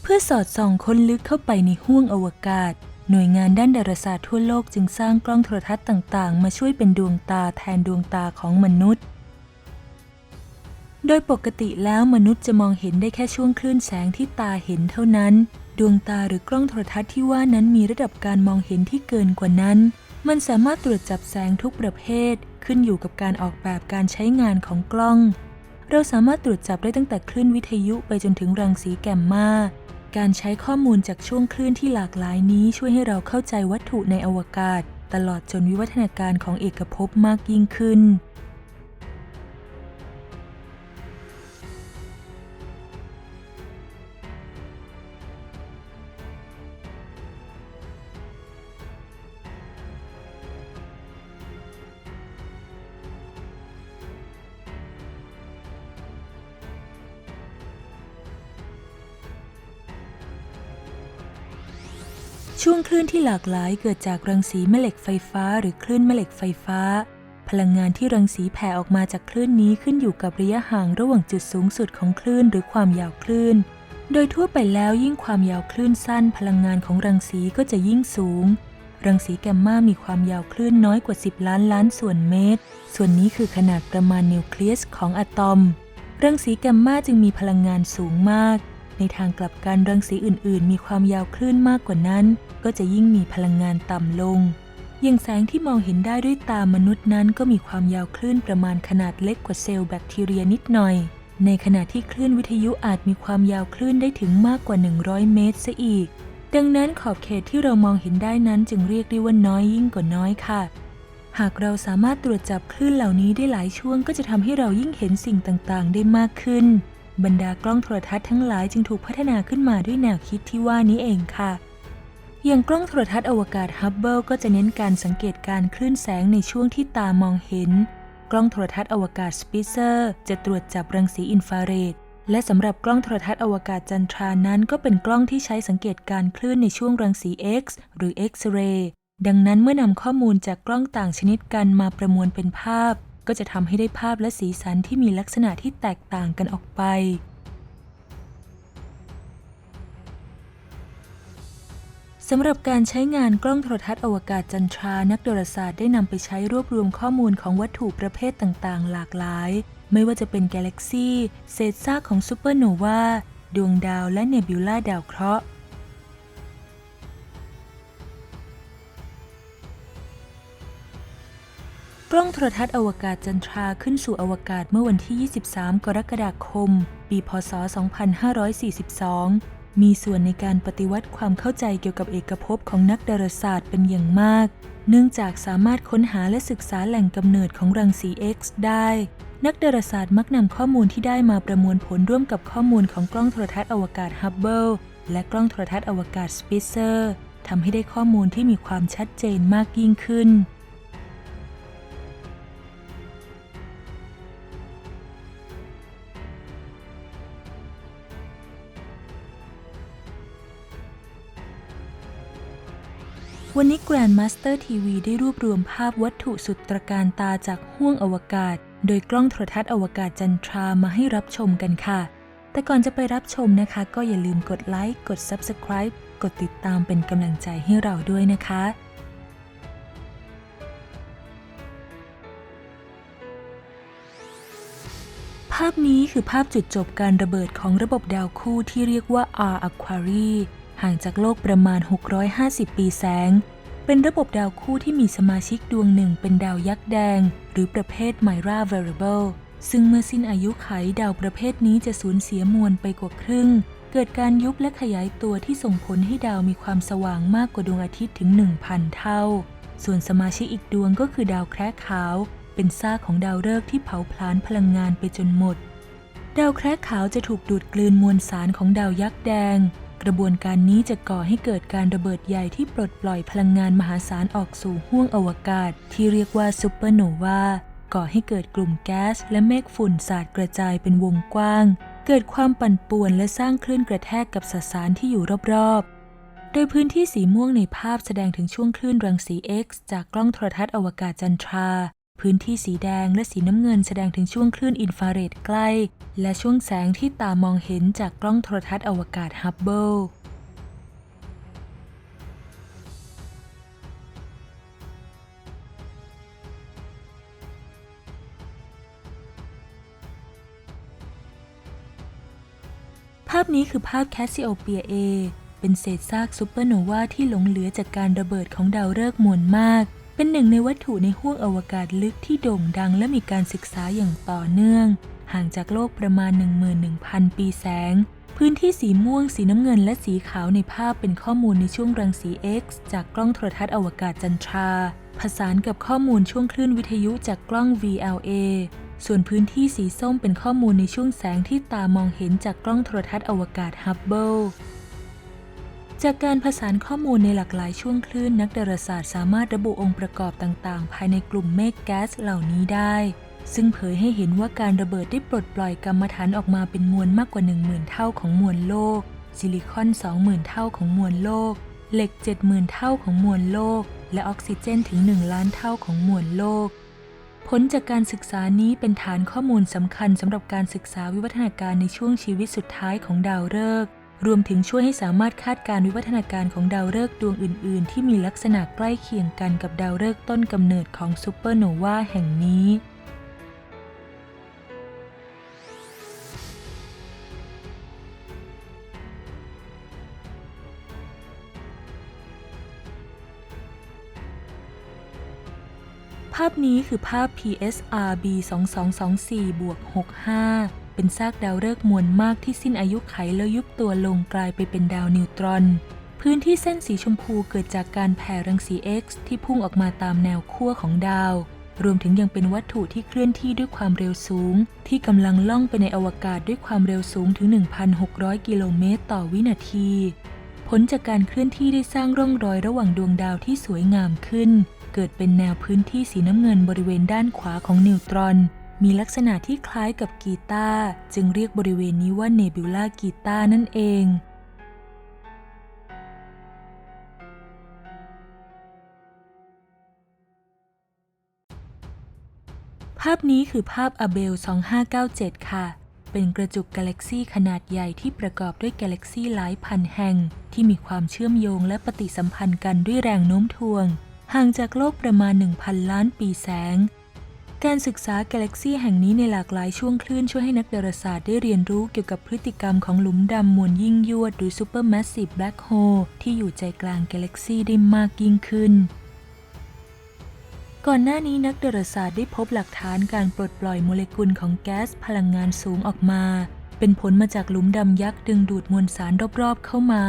เพื่อสอดส่องค้นลึกเข้าไปในห้วงอวกาศ หน่วยงานด้านดาราศาสตร์ทั่วโลกจึงสร้างกล้องโทรทัศน์ต่างๆ มาช่วยเป็นดวงตาแทนดวงตาของมนุษย์ โดยปกติแล้วมนุษย์จะมองเห็นได้แค่ช่วงคลื่นแสงที่ตาเห็นเท่านั้น ดวงตาหรือกล้องโทรทัศน์ที่ว่านั้นมีระดับการมองเห็นที่เกินกว่านั้น มันสามารถตรวจจับแสงทุกประเภท ขึ้นอยู่กับการออกแบบการใช้งานของกล้อง เราสามารถตรวจจับได้ตั้งแต่คลื่นวิทยุไปจนถึงรังสีแกมมา การใช้ข้อมูลจากช่วงคลื่นที่หลากหลายนี้ช่วยให้เราเข้าใจวัตถุในอวกาศ ตลอดจนวิวัฒนาการของเอกภพมากยิ่งขึ้น ช่วงคลื่นที่หลากหลายเกิดจากรังสีแม่เหล็กไฟฟ้า หรือคลื่นแม่เหล็กไฟฟ้า พลังงานที่รังสีแผ่ออกมาจากคลื่นนี้ขึ้นอยู่กับระยะห่างระหว่างจุดสูงสุดของคลื่นหรือความยาวคลื่น โดยทั่วไปแล้วยิ่งความยาวคลื่นสั้น พลังงานของรังสีก็จะยิ่งสูง รังสีแกมมามีความยาวคลื่นน้อยกว่า 10 ล้านล้านส่วนเมตร ส่วนนี้คือขนาดประมาณนิวเคลียสของอะตอม รังสีแกมมาจึงมีพลังงานสูงมาก ในทางกลับกันรังสีอื่น ๆ มีความยาวคลื่นมากกว่านั้น ก็จะยิ่งมีพลังงานต่ำลง อย่างแสงที่มองเห็นได้ด้วยตามนุษย์นั้น ก็มีความยาวคลื่นประมาณขนาดเล็กกว่าเซลล์แบคทีเรียนิดหน่อย ในขณะที่คลื่นวิทยุอาจมีความยาวคลื่นได้ถึงมากกว่า 100 เมตรซะอีก ดังนั้นขอบเขตที่เรามองเห็นได้นั้นจึงเรียกได้ว่าน้อยยิ่งกว่าน้อยค่ะหากเราสามารถตรวจจับคลื่นเหล่านี้ได้หลายช่วงก็จะทำให้เรายิ่งเห็นสิ่งต่าง ๆ ได้มากขึ้น บรรดากล้องโทรทัศน์ทั้งหลายจึงถูกพัฒนาขึ้นมาด้วยแนวคิดที่ว่านี้เองค่ะ อย่างกล้องโทรทัศน์อวกาศฮับเบิลก็จะเน้นการสังเกตการคลื่นแสงในช่วงที่ตามองเห็น กล้องโทรทัศน์อวกาศสปิเซอร์จะตรวจจับรังสีอินฟราเรด และสำหรับกล้องโทรทัศน์อวกาศจันทรานั้นก็เป็นกล้องที่ใช้สังเกตการคลื่นในช่วงรังสี X หรือ X-ray ดังนั้นเมื่อนำข้อมูลจากกล้องต่างชนิดกันมาประมวลเป็นภาพ ก็จะทำให้ได้ภาพและสีสันที่มีลักษณะที่แตกต่างกันออกไป สำหรับการใช้งานกล้องโทรทัศน์อวกาศจันทรา นักดาราศาสตร์ได้นำไปใช้รวบรวมข้อมูลของวัตถุประเภทต่างๆ หลากหลาย ไม่ว่าจะเป็นกาแล็กซีเศษซากของซูเปอร์โนวา ดวงดาวและเนบิวลาดาวเคราะห์ กล้องโทรทัศน์อวกาศจันทราขึ้นสู่อวกาศเมื่อวันที่ 23 กรกฎาคม ปี พศ 2542 มีส่วนในการปฏิวัติความเข้าใจเกี่ยวกับเอกภพของนักดาราศาสตร์เป็นอย่างมาก เนื่องจากสามารถค้นหาและศึกษาแหล่งกำเนิดของรังสี X ได้ นักดาราศาสตร์มักนำข้อมูลที่ได้มาประมวลผลร่วมกับข้อมูลของกล้องโทรทัศน์อวกาศฮับเบิลและกล้องโทรทัศน์อวกาศสปิเซอร์ทำให้ได้ข้อมูลที่มีความชัดเจนมากยิ่งขึ้น วันนี้ Grandmaster TV ได้รวบรวมภาพวัตถุสุดตระการตาจากห้วงอวกาศ โดยกล้องโทรทัศน์อวกาศจันทรามาให้รับชมกันค่ะ แต่ก่อนจะไปรับชมนะคะ ก็อย่าลืมกดไลค์กด Subscribe กดติดตามเป็นกำลังใจให้เราด้วยนะคะภาพนี้คือภาพจุดจบการระเบิดของระบบดาวคู่ที่เรียกว่า R Aquarii ห่างจากโลกประมาณ 650 ปีแสง เป็นระบบดาวคู่ที่มีสมาชิกดวงหนึ่งเป็นดาวยักษ์แดง หรือประเภท Myra Variable ซึ่งเมื่อสิ้นอายุไขดาวประเภทนี้จะสูญเสียมวลไปกว่าครึ่ง เกิดการยุบและขยายตัวที่ส่งผลให้ดาวมีความสว่างมากกว่าดวงอาทิตย์ถึง 1,000 เท่า ส่วนสมาชิกอีกดวงก็คือดาวแคระขาว เป็นซากของดาวฤกษ์ที่เผาผลาญพลังงานไปจนหมด ดาวแคระขาวจะถูกดูดกลืนมวลสารของดาวยักษ์แดง กระบวนการนี้จะก่อให้เกิดการระเบิดใหญ่ที่ปลดปล่อยพลังงานมหาศาลออกสู่ห้วงอวกาศ ที่เรียกว่าซูเปอร์โนวาก่อให้เกิดกลุ่มแก๊สและเมฆฝุ่นสาดกระจายเป็นวงกว้าง เกิดความปั่นป่วนและสร้างคลื่นกระแทกกับสสารที่อยู่รอบๆ โดยพื้นที่สีม่วงในภาพแสดงถึงช่วงคลื่นรังสี X จากกล้องโทรทัศน์อวกาศจันทรา พื้นที่สีแดงและสีน้ำเงินแสดงถึงช่วงคลื่นอินฟราเรดใกล้ และช่วงแสงที่ตามองเห็นจากกล้องโทรทัศน์อวกาศฮับเบิลภาพนี้คือภาพแคสซิโอเปียเอเป็นเศษซากซูเปอร์โนวาที่หลงเหลือจากการระเบิดของดาวฤกษ์มวลมาก เป็นหนึ่งในวัตถุในห้วงอวกาศลึกที่โด่งดังและมีการศึกษาอย่างต่อเนื่อง ห่างจากโลกประมาณ 11,000 ปีแสง พื้นที่สีม่วง สีน้ำเงินและสีขาวในภาพเป็นข้อมูลในช่วงรังสี X จากกล้องโทรทัศน์อวกาศจันทรา ผสานกับข้อมูลช่วงคลื่นวิทยุจากกล้อง VLA ส่วนพื้นที่สีส้มเป็นข้อมูลในช่วงแสงที่ตามองเห็นจากกล้องโทรทัศน์อวกาศฮับเบิล จากการผสานข้อมูลในหลากหลายช่วงคลื่นนักดาราศาสตร์สามารถระบุองค์ประกอบต่างๆ ภายในกลุ่มเมฆแก๊สเหล่านี้ได้ ซึ่งเผยให้เห็นว่าการระเบิดได้ปลดปล่อยกัมมันฐานออกมาเป็นมวลมากกว่า 10,000 เท่าของมวลโลก ซิลิคอน 20,000 เท่าของมวลโลก เหล็ก 70,000 เท่าของมวลโลก และออกซิเจนถึง 1 ล้านเท่าของมวลโลกผลจากการศึกษานี้เป็นฐานข้อมูลสำคัญสำหรับการศึกษาวิวัฒนาการในช่วงชีวิตสุดท้ายของดาวฤกษ์ รวมถึงช่วยให้สามารถคาดการวิวัฒนาการของดาวฤกษ์ดวงอื่น ๆ ที่มีลักษณะใกล้เคียงกันกับดาวฤกษ์ต้นกำเนิดของซูเปอร์โนวาแห่งนี้ นี้คือภาพ PSR B 2224บวก65 เป็นซากดาวฤกษ์มวลมากที่สิ้นอายุไขแล้วยุบตัวลงกลายไปเป็นดาวนิวตรอน พื้นที่เส้นสีชมพูเกิดจากการแผ่รังสี X ที่พุ่งออกมาตามแนวขั้วของดาว รวมถึงยังเป็นวัตถุที่เคลื่อนที่ด้วยความเร็วสูง ที่กำลังล่องไปในอวกาศด้วยความเร็วสูงถึง 1,600 กิโลเมตรต่อวินาที ผลจากการเคลื่อนที่ได้สร้างร่องรอยระหว่างดวงดาวที่สวยงามขึ้น เกิดเป็นแนวพื้นที่สีน้ำเงินบริเวณด้านขวาของนิวตรอน มีลักษณะที่คล้ายกับกีตาร์จึงเรียกบริเวณนี้ว่าเนบิวลากีตาร์นั่นเองภาพนี้คือภาพอเบล 2597 ค่ะ เป็นกระจุกกาแล็กซีขนาดใหญ่ที่ประกอบด้วยกาแล็กซีหลายพันแห่ง ที่มีความเชื่อมโยงและปฏิสัมพันธ์กันด้วยแรงโน้มถ่วง ห่างจากโลกประมาณ 1,000 ล้านปีแสง การศึกษากาแล็กซีแห่งนี้ในหลากหลายช่วงคลื่นช่วยให้นักดาราศาสตร์ได้เรียนรู้เกี่ยวกับพฤติกรรมของหลุมดำมวลยิ่งยวดหรือ Supermassive Black Hole ที่อยู่ใจกลางกาแล็กซีได้มากยิ่งขึ้น ก่อนหน้านี้นักดาราศาสตร์ได้พบหลักฐานการปลดปล่อยโมเลกุลของแก๊สพลังงานสูงออกมา เป็นผลมาจากหลุมดำยักษ์ดึงดูดมวลสารรอบๆเข้ามา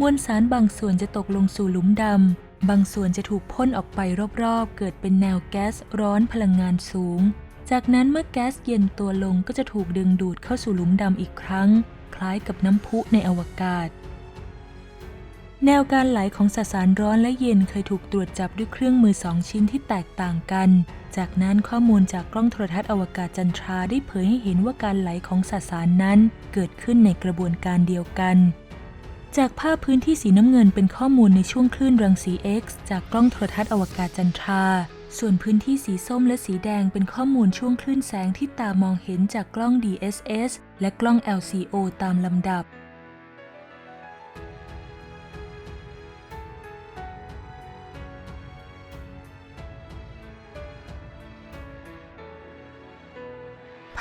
มวลสารบางส่วนจะตกลงสู่หลุมดำ บางส่วนจะถูกพ่นออกไปรอบๆ เกิดเป็นแนวแก๊สร้อนพลังงานสูง จากนั้นเมื่อแก๊สเย็นตัวลงก็จะถูกดึงดูดเข้าสู่หลุมดำอีกครั้ง คล้ายกับน้ำพุในอวกาศ แนวการไหลของสสารร้อนและเย็นเคยถูกตรวจจับด้วยเครื่องมือสองชิ้นที่แตกต่างกัน จากนั้นข้อมูลจากกล้องโทรทัศน์อวกาศจันทราได้เผยให้เห็นว่าการไหลของสสารนั้นเกิดขึ้นในกระบวนการเดียวกัน จากภาพพื้นที่สีน้ำเงินเป็นข้อมูลในช่วงคลื่นรังสี X จากกล้องโทรทัศน์อวกาศจันทรา ส่วนพื้นที่สีส้มและสีแดงเป็นข้อมูลช่วงคลื่นแสงที่ตามองเห็นจากกล้อง DSS และกล้อง LCO ตามลำดับ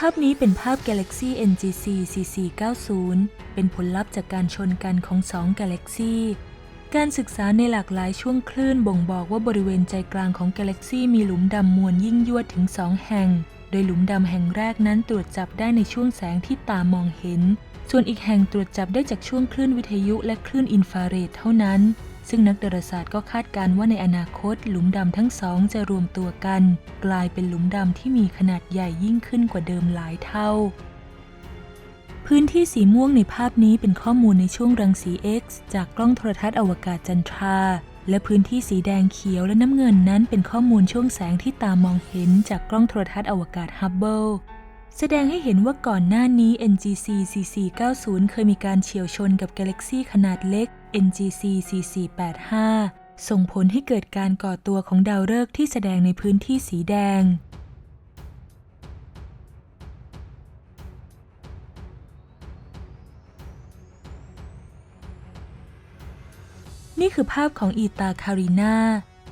ภาพนี้เป็นภาพ Galaxy NGC CC90 เป็นผลลัพธ์จากการชนกันของสอง Galaxy การศึกษาในหลากหลายช่วงคลื่นบ่งบอกว่าบริเวณใจกลางของ Galaxy มีหลุมดำมวลยิ่งยวดถึงสองแห่ง โดยหลุมดำแห่งแรกนั้นตรวจจับได้ในช่วงแสงที่ตามองเห็น ส่วนอีกแห่งตรวจจับได้จากช่วงคลื่นวิทยุและคลื่นอินฟราเรดเท่านั้น ซึ่งนักดาราศาสตร์ก็คาดการณ์ว่าในอนาคต หลุมดำทั้งสองจะรวมตัวกัน กลายเป็นหลุมดำที่มีขนาดใหญ่ยิ่งขึ้นกว่าเดิมหลายเท่า พื้นที่สีม่วงในภาพนี้เป็นข้อมูลในช่วงรังสี X จากกล้องโทรทัศน์อวกาศจันทรา และพื้นที่สีแดงเขียวและน้ำเงินนั้นเป็นข้อมูลช่วงแสงที่ตามองเห็นจากกล้องโทรทัศน์อวกาศฮับเบิลแสดงให้เห็นว่าก่อนหน้านี้ NGC CC90 เคยมีการเฉียวชนกับกาแล็กซีขนาดเล็ก NGC 4485 ส่งผลให้เกิดการก่อตัวของดาวฤกษ์ที่แสดงในพื้นที่สีแดง นี่คือภาพของอีตาคารินา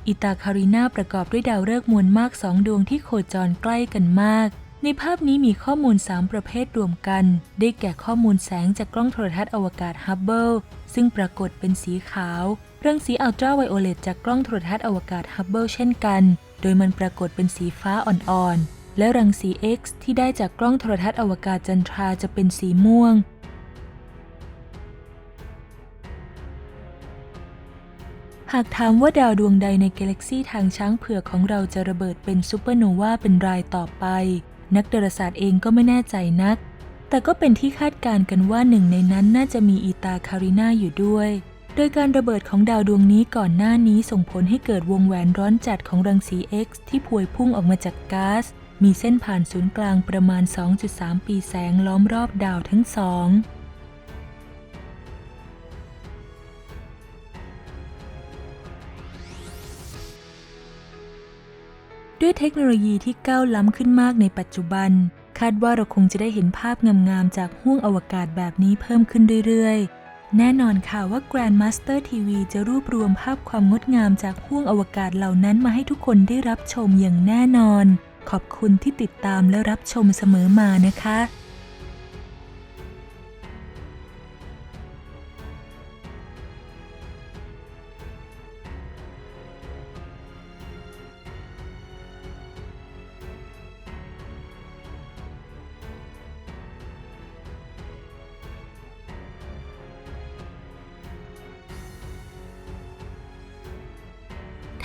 อีตาคารินาประกอบด้วยดาวฤกษ์มวลมากสองดวงที่โคจรใกล้กันมาก ในภาพนี้มีข้อมูล 3 ประเภทรวมกัน ได้แก่ข้อมูลแสงจากกล้องโทรทัศน์อวกาศฮับเบิลซึ่งปรากฏเป็นสีขาวรังสีอัลตราไวโอเลตจากกล้องโทรทัศน์อวกาศฮับเบิลเช่นกัน โดยมันปรากฏเป็นสีฟ้าอ่อนๆ และรังสี X ที่ได้จากกล้องโทรทัศน์อวกาศจันทราจะเป็นสีม่วงหากถามว่าดาวดวงใดในกาแล็กซีทางช้างเผือกของเราจะระเบิดเป็นซูเปอร์โนวาเป็นรายต่อไป นักดาราศาสตร์เองก็ไม่แน่ใจนัก แต่ก็เป็นที่คาดการณ์กันว่าหนึ่งในนั้นน่าจะมีอีตาคารินาอยู่ด้วย โดยการระเบิดของดาวดวงนี้ก่อนหน้านี้ส่งผลให้เกิดวงแหวนร้อนจัดของรังสี X ที่พวยพุ่งออกมาจากก๊าซมีเส้นผ่านศูนย์กลางประมาณ 2.3 ปีแสงล้อมรอบดาวทั้งสอง ด้วยเทคโนโลยีที่ก้าวล้ำขึ้นมากในปัจจุบัน คาดว่าเราคงจะได้เห็นภาพงามๆ จากห้วงอวกาศแบบนี้เพิ่มขึ้นเรื่อยๆ แน่นอนค่ะว่า Grandmaster TV จะรวบรวมภาพความงดงามจากห้วงอวกาศเหล่านั้นมาให้ทุกคนได้รับชมอย่างแน่นอน ขอบคุณที่ติดตามและรับชมเสมอมานะคะ